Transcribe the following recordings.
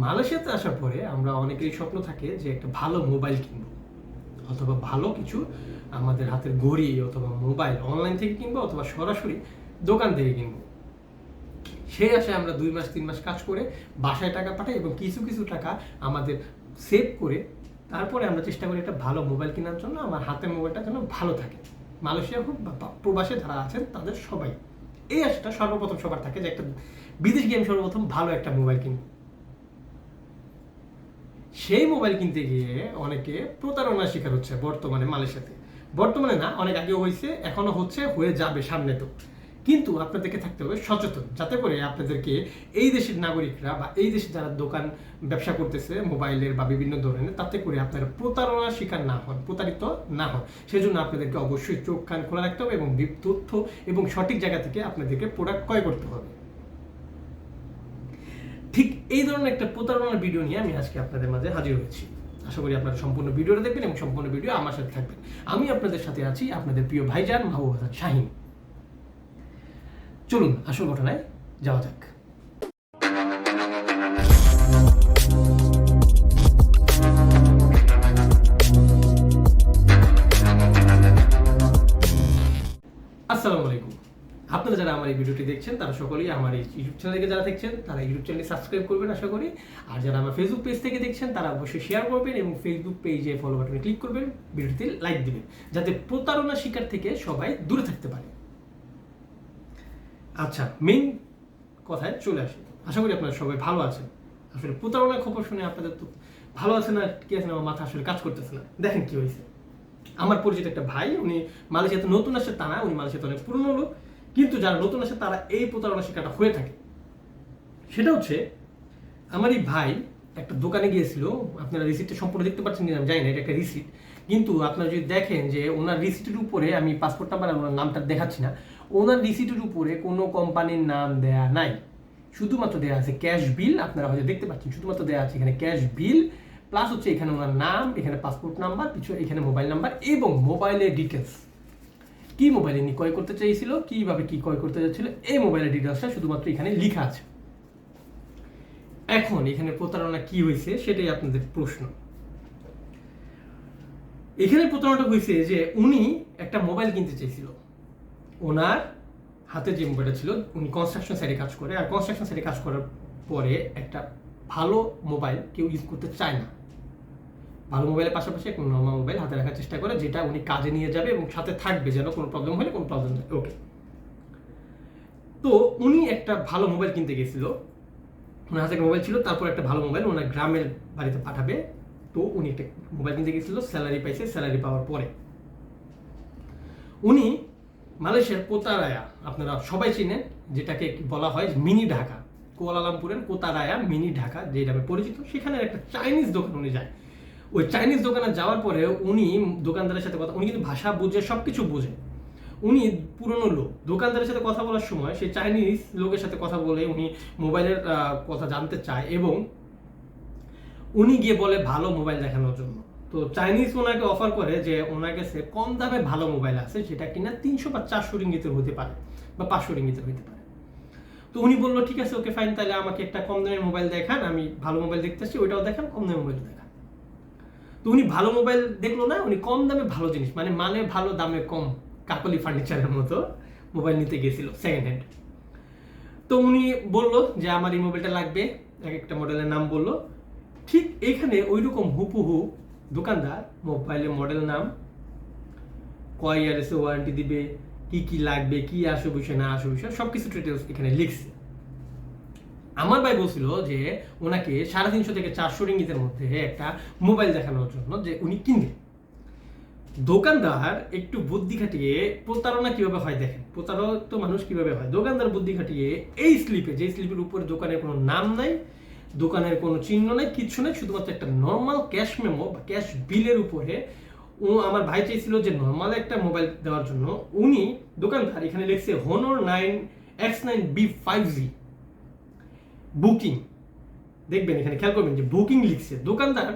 মালয়েশিয়াতে আসার পরে আমরা অনেকেরই স্বপ্ন থাকে যে একটা ভালো মোবাইল কিনবো। অথবা ভালো কিছু আমাদের হাতের ঘড়ি অথবা মোবাইল অনলাইন থেকে কিনবো অথবা সরাসরি দোকান থেকে কিনবো। সেই আশায় আমরা দুই মাস, তিন মাস কাজ করে বাসায় টাকা পাঠাই এবং কিছু কিছু টাকা আমাদের সেভ করে তারপরে আমরা চেষ্টা করি একটা ভালো মোবাইল কেনার জন্য, আমার হাতের মোবাইলটা যেন ভালো থাকে। মালয়েশিয়া হোক বা প্রবাসে যারা আছেন তাদের সবাই। এই আশাটা সর্বপ্রথম সবার থাকে যে একটা বিদেশ গিয়ে আমি সর্বপ্রথম ভালো একটা মোবাইল কিনবো। সেই মোবাইল কিনতে গিয়ে অনেকে প্রতারণার শিকার হচ্ছে বর্তমানে মালয়েশিয়াতে। বর্তমানে না, অনেক আগেও হয়েছে, এখনও হচ্ছে, হয়ে যাবে সামনে তো। কিন্তু আপনাদেরকে থাকতে হবে সচেতন, যাতে করে আপনাদেরকে এই দেশের নাগরিকরা বা এই দেশে যারা দোকান, ব্যবসা করতেছে, মোবাইলের বা বিভিন্ন ধরনের, তাতে করে আপনারা প্রতারণার শিকার না হন, প্রতারিত না হন। সেজন্য আপনাদেরকে অবশ্যই চোখ, কান খোলা রাখতে হবে এবং তথ্য এবং সঠিক জায়গা থেকে আপনাদেরকে প্রোডাক্ট ক্রয় করতে হবে। ঠিক এই ধরনের একটা প্রতারণার ভিডিও নিয়ে আমি আজকে আপনাদের মাঝে হাজির হয়েছি। আশা করি আপনারা সম্পূর্ণ ভিডিওটা দেখবেন এবং সম্পূর্ণ ভিডিও আমার সাথে থাকবেন। আমি আপনাদের সাথে আছি আপনাদের প্রিয় ভাইজান মাহবুব হাসান শাহিন। চলুন আসল ঘটনায় যাওয়া যাক। আপনারা যারা আমার এই ভিডিওটি দেখছেন, তারা সকলেই আমার এই ইউটিউব চ্যানেল থেকে যারা দেখছেন, তারা ইউটিউব চ্যানেলটি সাবস্ক্রাইব করবেন, আশা করি। আর যারা আমার ফেসবুক পেজ থেকে দেখছেন, তারা অবশ্যই শেয়ার করবেন এবং ফেসবুক পেজে ফলো বাটনে ক্লিক করবেন, ভিডিওটিতে লাইক দিবেন, যাতে প্রতারণা শিকার থেকে সবাই দূরে থাকতে পারে। আচ্ছা মেইন কথায় চলে আসি। আশা করি আপনারা সবাই ভালো আছেন। আসলে প্রতারণার খবর শুনে আপনাদের তো ভালো আছে না, কি আছে আমার মাথা আসলে কাজ করতেছে না। দেখেন কি হয়েছে। আমার পরিচিত একটা ভাই, উনি মালয়েশিয়াতে নতুন আসে তা না, উনি মালয়েশিয়াতে অনেক পুরনো লোক। কিন্তু যারা নতুন আসে তারা এই প্রতারণা শিকারটা হয়ে থাকে। সেটা হচ্ছে, আমার এই ভাই একটা দোকানে গিয়েছিল, আপনারা রিসিপ্টটা সম্পূর্ণ দেখতে পাচ্ছেন কিনা জানি না, এটা একটা রিসিপ্ট কিন্তু আপনারা যদি দেখেন যে ওনার রিসিপ্টের উপরে আমি পাসপোর্ট নাম্বার ওনার নামটা দেখাচ্ছি না, ওনার রিসিপ্টের উপরে কোনো কোম্পানির নাম দেয়া নাই। শুধুমাত্র দেওয়া আছে ক্যাশ বিল আপনারা হয়তো দেখতে পাচ্ছেন, শুধুমাত্র দেওয়া আছে এখানে ক্যাশ বিল প্লাস হচ্ছে এখানে ওনার নাম, এখানে পাসপোর্ট নাম্বার কিছু এখানে মোবাইল নাম্বার এবং মোবাইলের ডিটেলস কি মোবাইলে ক্রয় করতে চাইছিল, কীভাবে কি ক্রয় করতে যাচ্ছিল এই মোবাইলের ডিটেলসটা শুধুমাত্র এখানে লেখা আছে। এখন এখানে প্রতারণা কি হয়েছে সেটাই আপনাদের প্রশ্ন। এখানে প্রতারণাটা হয়েছে যে উনি একটা মোবাইল কিনতে চেয়েছিল ওনার হাতে যে মোবাইলটা ছিল, উনি কনস্ট্রাকশন সাইডে কাজ করে, আর কনস্ট্রাকশন সাইডে কাজ করার পরে একটা ভালো মোবাইল কেউ ইউজ করতে চায় না। ভালো মোবাইলের পাশাপাশি একটা নর্মাল মোবাইল হাতে রাখার চেষ্টা করে যেটা উনি কাজে নিয়ে যাবে এবং সাথে থাকবে যেন কোনো প্রবলেম হলে কোনো প্রবলেম নেই। ওকে তো উনি একটা ভালো মোবাইল কিনতে গেছিল। ওনার হাতে একটা মোবাইল ছিল তারপর একটা ভালো মোবাইল ওনার গ্রামের বাড়িতে পাঠাবে। তো উনি একটা মোবাইল কিনতে গেছিল স্যালারি পাইছে স্যালারি পাওয়ার পরে। উনি মালয়েশিয়ার কোতারায়া আপনারা সবাই চিনেন যেটাকে বলা হয় মিনি ঢাকা। কুয়ালালামপুরের কোতারায়া মিনি ঢাকা যে নামে পরিচিত। সেখানে একটা চাইনিজ দোকান উনি যায়। ওই চাইনিজ দোকানে যাওয়ার পরে উনি দোকানদারের সাথে কথা উনি কিন্তু ভাষা বুঝে সব কিছু বোঝে। উনি পুরনো লোক। দোকানদারের সাথে কথা বলার সময় সেই চাইনিজ লোকের সাথে কথা বলে উনি মোবাইলের কথা জানতে চায় এবং উনি গিয়ে বলে ভালো মোবাইল দেখানোর জন্য। তো চাইনিজ ওনাকে অফার করে যে ওনার কাছে কম দামে ভালো মোবাইল আছে যেটা কিনা তিনশো বা চারশো রিঙ্গিতের হতে পারে বা পাঁচশো রিঙ্গিতের হতে পারে। তো উনি বলল, ঠিক আছে ওকে ফাইন তাহলে আমাকে একটা কম দামের মোবাইল দেখান, আমি ভালো মোবাইল দেখতে দেখতেছি ওইটাও দেখান, কম দামের মোবাইল দেখান। তো উনি ভালো মোবাইল দেখল না, উনি কম দামে ভালো জিনিস মানে মানে ভালো দামে কম কাকলি ফার্নিচারের মতো মোবাইল নিতে গেছিল সেকেন্ড হ্যান্ড তো উনি বলল যে, আমার এই মোবাইলটা লাগবে। এক একটা মডেলের নাম বলল। ঠিক এখানে ওই রকম হুপুহু দোকানদার, মোবাইলের মডেল নাম, কয় ইয়ার্সে ওয়ারেন্টি দিবে, কি কি লাগবে, কি আসে বিষয় না আসে বিষয় সব কিছু ডিটেলস এখানে লিখছে। আমার ভাই বলছিল যে ওনাকে সাড়ে তিনশো থেকে চারশো রিঙ্গিতের মধ্যে একটা মোবাইল দেখানোর জন্য যে উনি কিনবে। দোকানদার একটু বুদ্ধি খাটিয়ে প্রতারণা কীভাবে হয় দেখেন প্রতারক তো মানুষ কীভাবে হয়? দোকানদার বুদ্ধি খাটিয়ে এই স্লিপে যে স্লিপের উপরে দোকানের কোনো নাম নাই, দোকানের কোনো চিহ্ন নাই কিচ্ছু নেই, শুধুমাত্র একটা নর্মাল ক্যাশ মেমো বা ক্যাশ বিলের উপরে ও আমার ভাই চেয়েছিল যে নর্মাল একটা মোবাইল দেওয়ার জন্য। উনি দোকানদার, এখানে লিখছে Honor nine X nine B five G booking. দেখবেন এখানে খেয়াল করবেন যে বুকিং লিখছে। দোকানদার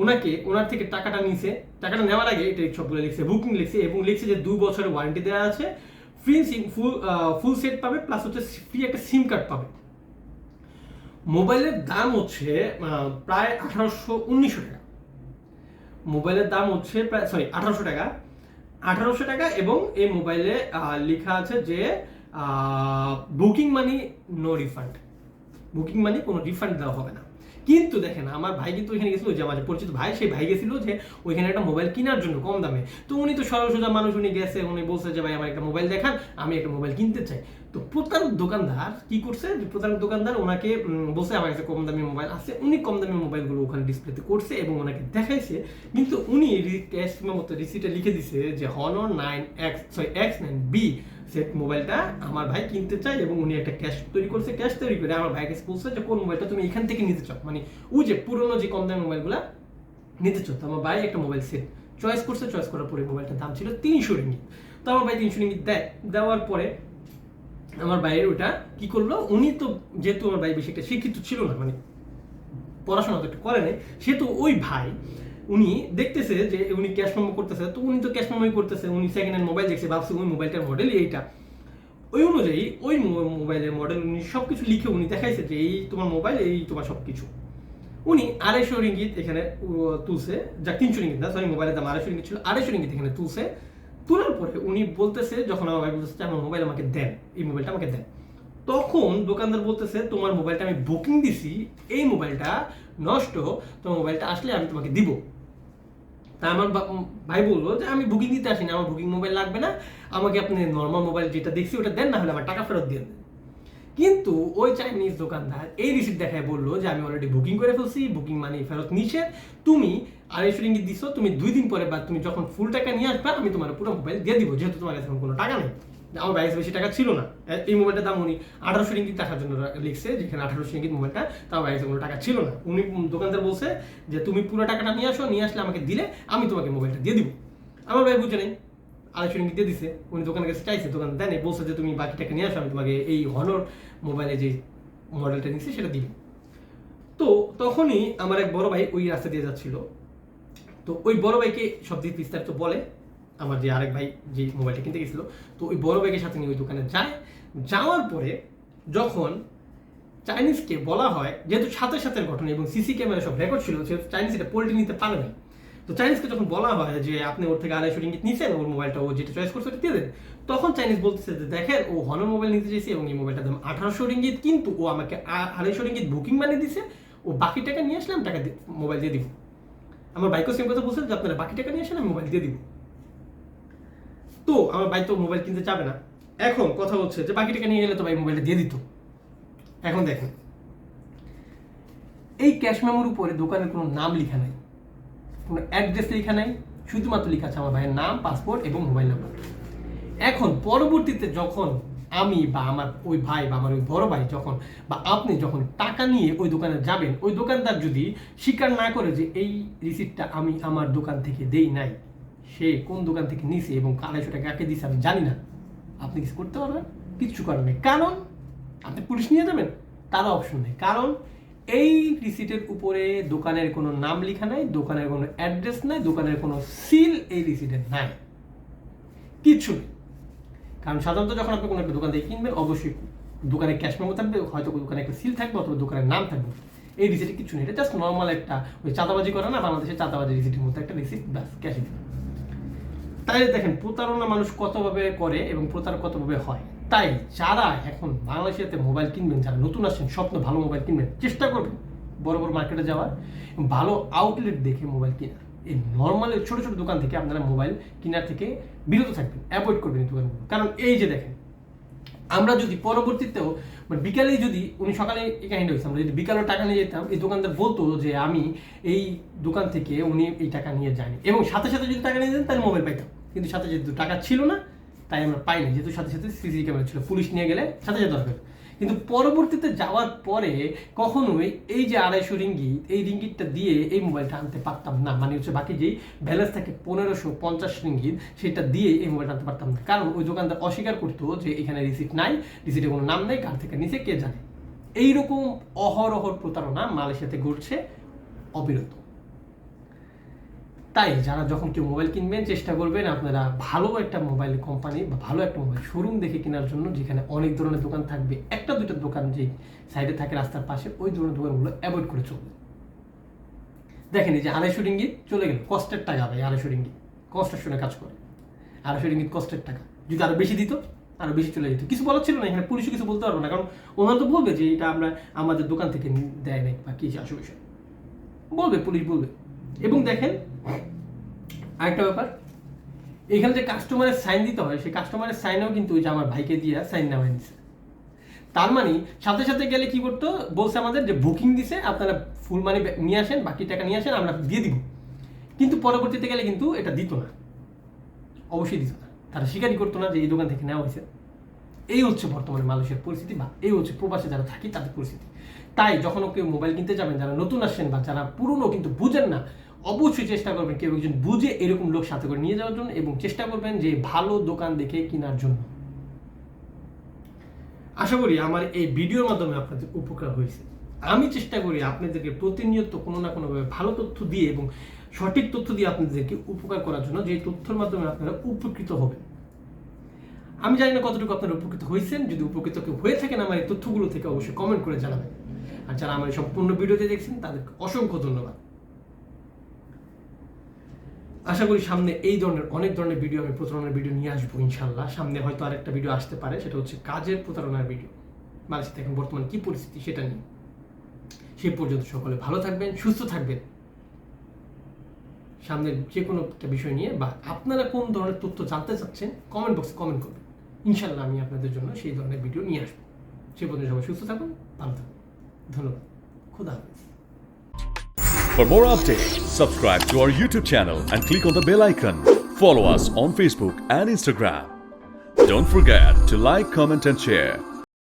ওনাকে, ওনার থেকে টাকাটা নিছে। টাকাটা নেওয়ার আগে এটা সবগুলো লিখছে, বুকিং লিখছে এবং লিখছে যে দুই বছরের ওয়ারেন্টি দেওয়া আছে। Free SIM full full set পাবে প্লাস হচ্ছে ফ্রি একটা সিম কার্ড পাবে। মোবাইলের দাম হচ্ছে প্রায় আঠারোশো উনিশশো টাকা। মোবাইলের দাম হচ্ছে প্রায় সরি আঠারোশো টাকা। আঠারোশো টাকা এবং এই মোবাইলে লেখা আছে যে booking money no refund booking মানে কোনো রিফান্ড দেওয়া হবে না। কিন্তু দেখেন, আমার ভাই কিন্তু ওইখানে গেছিল, যে আমার পরিচিত ভাই, সেই ভাই গেছিল যে ওইখানে একটা মোবাইল কেনার জন্য কম দামে। তো উনি তো সরল সোজা মানুষ, উনি গেছে, উনি বলছে যে, ভাই, আমার একটা মোবাইল দেখান, আমি একটা মোবাইল কিনতে চাই। তো প্রতারক দোকানদার কি করছে প্রতারক দোকানদার ওনাকে বলছে, আমার কাছে কম দামি মোবাইল আছে। উনি কম দামি মোবাইলগুলো ওখানে ডিসপ্লেতে করছে এবং ওনাকে দেখাইছে। কিন্তু উনি ক্যাশ মতো রিসিটে লিখে দিছে যে Honor nine X sorry X nine B set মোবাইলটা আমার ভাই কিনতে চাই এবং উনি একটা ক্যাশ তৈরি করছে। ক্যাশ তৈরি করে আমার ভাইকে বলছে যে, কোন মোবাইলটা তুমি এখান থেকে নিতে চাও? মানে ওই যে পুরোনো যে কম দামি মোবাইলগুলো নিতে চাও। তো আমার ভাই একটা মোবাইল সেট চয়েস করছে। চয়েস করার পরে মোবাইলটার দাম ছিল তিনশো রিঙ্গিত। তো আমার ভাই তিনশো রিঙ্গিত দেয়। দেওয়ার পরে আমার ভাইয়ের ওটা কি করল? উনি তো যেহেতু আমার ভাই বেশি একটা শিক্ষিত ছিল না মানে পড়াশোনা তো একটু করে নাই, সেহেতু ওই ভাই, উনি দেখতেছে যে উনি ক্যাশ মেমো করতেছে, তো উনি তো ক্যাশ মেমোই করতেছে, উনি সেকেন্ড হ্যান্ড মোবাইল দেখছে, ভাবছে ওই মোবাইলটার মডেল এইটা। ওই অনুযায়ী ওই মোবাইলের মডেল উনি সব কিছু লিখে উনি দেখাইছে যে এই তোমার মোবাইল এই তোমার সব কিছু উনি আড়াইশো রিঙ্গিত এখানে তুলছে যা তিনশো রিঙ্গিত না সরি মোবাইলের দাম আড়াইশো রিঙ্গিত ছিল, আড়াইশো রিঙ্গিত এখানে তুলছে। তোলার পরে উনি বলতেছে, যখন আমার ভাই বলতেছে আমার মোবাইল আমাকে দেন, এই মোবাইলটা আমাকে দেন। তখন দোকানদার বলতেছে, তোমার মোবাইলটা আমি বুকিং দিছি, এই মোবাইলটা নষ্ট, তোমার মোবাইলটা আসলে আমি তোমাকে দিব। তা আমার ভাই বলল যে, আমি বুকিং দিতে আসিনি, আমার বুকিং মোবাইল লাগবে না, আমাকে আপনি নর্মাল মোবাইল যেটা দেখছি, ওটা দেন না হলে আমার টাকা ফেরত দিয়ে দেন। কিন্তু ওই চাইনিজ দোকানদার এই রিসিপ্ট দেখায় বলল যে, আমি অলরেডি বুকিং করে ফেলছি বুকিং মানি ফেরত নিষেধ, তুমি আড়াইশো রিঙ্গিত দিছো, তুমি দুই দিন পরে বা তুমি যখন ফুল টাকা নিয়ে আসবে, আমি তোমার পুরো মোবাইল দিয়ে দিব, যেহেতু তোমার কাছে কোনো টাকা নেই। আমার বাইরে বেশি টাকা ছিল না। এই মোবাইলটার দাম উনি আঠারোশো রিঙ্গিত টাকার জন্য লিখছে, যেখানে আঠারোশো রিঙ্গিত মোবাইলটা তার বাইরে কোনো টাকা ছিল না। উনি দোকানদার বলছে যে, তুমি পুরো টাকাটা নিয়ে আসো, নিয়ে আসলে আমাকে দিলে আমি তোমাকে মোবাইলটা দিয়ে দিব। আমার ভাই বুঝে নেই। আড়াইশো রিঙ্গিত দিয়ে দিছে। উনি দোকানের কাছে চাইছে দোকান দেন বলছে যে, তুমি বাকি টাকা নিয়ে আসো, আমি তোমাকে এই হনর মোবাইলে যে মডেলটা নিচ্ছি সেটা দিবে। তো তখনই আমার এক বড় ভাই ওই রাস্তা দিয়ে যাচ্ছিল। তো ওই বড় ভাইকে সব দিক বিস্তারিত বলে, আমার যে আরেক ভাই যে মোবাইলটা কিনতে গেছিল, তো ওই বড় ভাইকে সাথে নিয়ে ওই দোকানে যায়। যাওয়ার পরে যখন চাইনিজকে বলা হয়, যেহেতু সাথে সাথে ঘটনা এবং সিসি ক্যামেরা সব রেকর্ড ছিল, সেহেতু চাইনিজ এটা পোল্টে নিতে পারে না তো চাইনিজকে যখন বলা হয় যে আপনি ওর থেকে আড়াইশো রিঙ্গিত নিছেন, ওর মোবাইলটা ও যেটা চয়েস করছে দিয়ে দেন, তখন চাইনিজ বলতেছে যে দেখেন, ও হনর মোবাইল নিতে চাইছে এবং এই মোবাইলটার দাম আঠারোশো রিঙ্গিত, কিন্তু ও আমাকে আড়াইশো রিঙ্গিত বুকিং বানিয়ে দিছে, ও বাকি টাকা নিয়ে আসলাম টাকা মোবাইল দিয়ে দিব। আমার বাইকও সেম কথা বলছে যে আপনারা বাকি টাকা নিয়ে আসেন, আমি মোবাইল দিয়ে দিব। তো আমার ভাই তো মোবাইল কিনতে চাবে না। এখন কথা হচ্ছে যে বাকি টাকা নিয়ে গেলে তো ভাই মোবাইলটা দিয়ে দিত। এখন দেখেন। এই ক্যাশ মেমোর উপরে দোকানের কোনো নাম লেখা নাই। কোনো অ্যাড্রেস লেখা নাই। শুধুমাত্র লেখা আছে আমার ভাইয়ের নাম পাসপোর্ট এবং মোবাইল নাম্বার এখন পরবর্তীতে যখন আমি বা আমার ওই ভাই বা আমার ওই বড় ভাই যখন বা আপনি যখন টাকা নিয়ে ওই দোকানে যাবেন, ওই দোকানদার যদি স্বীকার না করে যে এই রিসিপ্টটা আমি আমার দোকান থেকে দেই নাই, সে কোন দোকান থেকে নিছে এবং আড়াইশো টাকা কাকে দিছে আমি জানি না। আপনি কিছু করতে পারবেন? কিচ্ছু করার নেই। কারণ আপনি পুলিশ নিয়ে যাবেন, তার অপশন নেই। কারণ এই রিসিটের উপরে দোকানের কোনো নাম লেখা নাই, দোকানের কোনো অ্যাড্রেস নাই, দোকানের কোনো সিল এই রিসিটের নাই। কিচ্ছু নেই। কারণ সাধারণত যখন আপনি কোনো একটা দোকান থেকে কিনবেন, অবশ্যই দোকানে ক্যাশ মেমো থাকবে, হয়তো দোকানে একটা সিল থাকবে অথবা দোকানের নাম থাকবে। এই রিসিটে কিছু নেই, এটা জাস্ট নর্মাল একটা ওই চাঁদাবাজি করে না, বাংলাদেশের চাঁদাবাজি রিসিটের মধ্যে একটা রিসিট ব্যাস ক্যাশে তাই দেখেন, প্রতারণা মানুষ কতভাবে করে এবং প্রতারক কতভাবে হয়? তাই যারা এখন বাংলাদেশেতে মোবাইল কিনবেন, যারা নতুন আসছেন, স্বপ্ন ভালো মোবাইল কিনবেন, চেষ্টা করবেন বড় বড় মার্কেটে যাওয়ার ভালো আউটলেট দেখে মোবাইল কেনা এই নর্মাল ছোট ছোট দোকান থেকে আপনারা মোবাইল কেনার থেকে বিরত থাকবেন অ্যাভয়েড করবেন এই দোকানগুলো। কারণ এই যে দেখেন, আমরা যদি পরবর্তীতেও মানে বিকালে যদি, উনি সকালে এই কাহিনী হয়েছে আমরা যদি বিকালে টাকা নিয়ে যেতাম, এই দোকানদার বলতো যে আমি এই দোকান থেকে উনি এই টাকা নিয়ে যায়নি। এবং সাথে সাথে যদি টাকা নিয়ে যেতেন, তাহলে মোবাইল পাইতাম। কিন্তু সাথে যেহেতু টাকা ছিল না, তাই আমরা পাইনি। যেহেতু সাথে সাথে সিসি ক্যামেরা ছিল, পুলিশ নিয়ে গেলে সাথে সাথে দরকার কিন্তু পরবর্তীতে যাওয়ার পরে কখনোই এই যে আড়াইশো রিঙ্গিত এই রিঙ্গিতটা দিয়ে এই মোবাইলটা আনতে পারতাম না। মানে হচ্ছে বাকি যেই ব্যালেন্স থাকে পনেরোশো পঞ্চাশ রিঙ্গিত, সেটা দিয়ে এই মোবাইলটা আনতে পারতাম না। কারণ ওই দোকানদার অস্বীকার করতো যে এখানে রিসিপ্ট নাই রিসিপ্টে কোনো নাম নেই, কার থেকে নিচে কে জানে। এইরকম অহরহর প্রতারণা মালয়েশিয়াতে ঘটছে অবিরত। তাই যারা যখন কেউ মোবাইল কিনবেন, চেষ্টা করবেন আপনারা ভালো একটা মোবাইল কোম্পানি বা ভালো একটা মোবাইল শোরুম দেখে কেনার জন্য যেখানে অনেক ধরনের দোকান থাকবে। একটা দুটো দোকান যে সাইডে থাকে রাস্তার পাশে, ওই ধরনের দোকানগুলো অ্যাভয়েড করে চলবে দেখেন এই যে আড়াইশো রিঙ্গিত চলে গেল। কষ্টের টাকা ভাই, আড়াইশো রিঙ্গিত। কনস্ট্রাকশনে কাজ করে। আড়াইশো রিঙ্গিত কষ্টের টাকা। যদি আরও বেশি দিত, আরও বেশি চলে যেত। কিছু বলার ছিল না, এখানে পুলিশও কিছু বলতে পারব না। কারণ ওনারা তো বলবে যে এটা আমরা আমাদের দোকান থেকে দেয় নাই, বা কি আসে বিষয়। বলবে, পুলিশ বলবে। এবং দেখেন, আরেকটা ব্যাপার, এখানে যে কাস্টমারের সাইন দিতে হয়, সেই কাস্টমারের সাইনও কিন্তু যে আমার ভাইকে দিয়ে সাইন নেওয়া নিছে তার মানে সাথে সাথে গেলে কি করতো, বলছে আমাদের যে বুকিং দিছে, আপনারা ফুল মানি নিয়ে আসেন, বাকি টাকা নিয়ে আসেন, আমরা দিয়ে দিব। কিন্তু পরবর্তীতে গেলে কিন্তু এটা দিত না। অবশ্যই দিত না। তারা স্বীকারই করতো না যে এই দোকান থেকে নেওয়া হয়েছে। এই হচ্ছে বর্তমানে মানুষের পরিস্থিতি বা এই হচ্ছে প্রবাসে যারা থাকি, তাদের পরিস্থিতি। তাই যখন কেউ মোবাইল কিনতে যাবেন, যারা নতুন আসছেন বা যারা পুরনো কিন্তু বুঝেন না, অবশ্যই চেষ্টা করবেন কেউ একজন বুঝে এরকম লোক সাথে করে নিয়ে যাওয়ার জন্য এবং চেষ্টা করবেন যে ভালো দোকান দেখে কেনার জন্য। আশা করি আমার এই ভিডিওর মাধ্যমে আপনাদের উপকার হয়েছে। আমি চেষ্টা করি আপনাদেরকে প্রতিনিয়ত কোনো না কোনোভাবে ভালো তথ্য দিয়ে এবং সঠিক তথ্য দিয়ে আপনাদেরকে উপকার করার জন্য যে তথ্যের মাধ্যমে আপনারা উপকৃত হবেন। আমি জানি না কতটুকু আপনারা উপকৃত হয়েছেন। যদি উপকৃত কেউ হয়ে থাকেন আমার এই তথ্যগুলো থেকে অবশ্যই কমেন্ট করে জানাবেন। আর যারা আমার সম্পূর্ণ ভিডিওতে দেখছেন, তাদেরকে অসংখ্য ধন্যবাদ। আশা করি সামনে এই ধরনের অনেক ধরনের ভিডিও আমি প্রতারণার ভিডিও নিয়ে আসব, ইনশাল্লাহ। সামনে হয়তো আরেকটা ভিডিও আসতে পারে, সেটা হচ্ছে কাজের প্রতারণার ভিডিও। বাংলাদেশে এখন বর্তমান কি পরিস্থিতি সেটা নিয়ে। সে পর্যন্ত সকলে ভালো থাকবেন, সুস্থ থাকবেন। সামনের যে কোনো একটা বিষয় নিয়ে বা আপনারা কোন ধরনের তথ্য জানতে চাচ্ছেন কমেন্ট বক্সে কমেন্ট করবেন। ইনশাল্লাহ আমি আপনাদের জন্য সেই ধরনের ভিডিও নিয়ে আসব। সে পর্যন্ত সবাই সুস্থ থাকুন, ভালো থাকুন। ধন্যবাদ খুদা হাফিজ For more updates, subscribe to our YouTube channel and click on the bell icon. Follow us on Facebook and Instagram. Don't forget to like, comment, and share.